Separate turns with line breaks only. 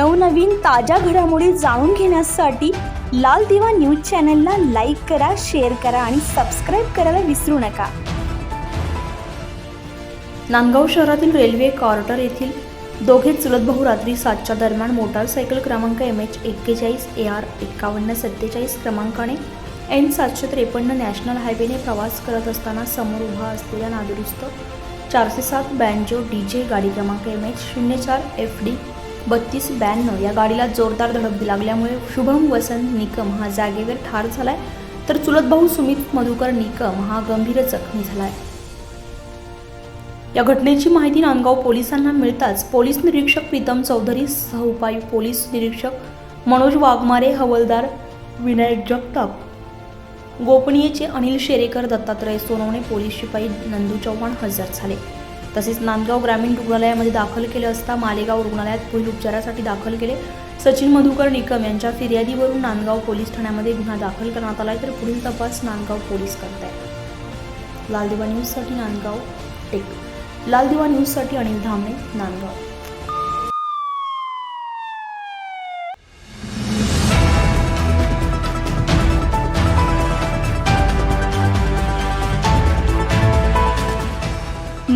नवनवीन ताज्या घडामोडी जाणून घेण्यासाठी लाल दिवा न्यूज चॅनलला लाईक करा शेअर करा आणि सबस्क्राईब करायला विसरू नका. नांदगाव शहरातील रेल्वे कॉर्टर येथील दोघे चुलत भाऊ रात्री सातच्या दरम्यान मोटारसायकल क्रमांक एम एच एक्केचाळीस ए आर एक्कावन्न सत्तेचाळीस क्रमांकाने एन सातशे त्रेपन्न नॅशनल हायवेने प्रवास करत असताना समोर उभा असलेल्या नादुरुस्त चारशे सात बँजो डी जे गाडी क्रमांक एम एच शून्य चार एफ डी बत्तीस ब्याण्णव या गाडीला जोरदार धडक लागल्यामुळे शुभम वसंत निकम हा जागेवर ठार झालाय. तर चुलत भाऊ सुमित मधुकर निकम हा गंभीर जखमी झालाय. या घटनेची माहिती नांदगाव पोलिसांना मिळताच पोलीस निरीक्षक प्रीतम चौधरी सहउपायुक्त पोलीस निरीक्षक मनोज वाघमारे हवलदार विनायक जगताप गोपनीयचे अनिल शेरेकर दत्तात्रय सोनवणे पोलीस शिपाई नंदू चव्हाण हजर झाले. तसेच नांदगाव ग्रामीण रुग्णालयामध्ये दाखल केले असता मालेगाव रुग्णालयात पुढील उपचारासाठी दाखल केले. सचिन मधुकर निकम यांच्या फिर्यादीवरून नांदगाव पोलीस ठाण्यामध्ये गुन्हा दाखल करण्यात आला आहे तर पुढील तपास नांदगाव पोलीस करत आहेत लालदिवा न्यूजसाठी नांदगाव टेक. लालदिवा न्यूजसाठी अनिल धामणे नांदगाव.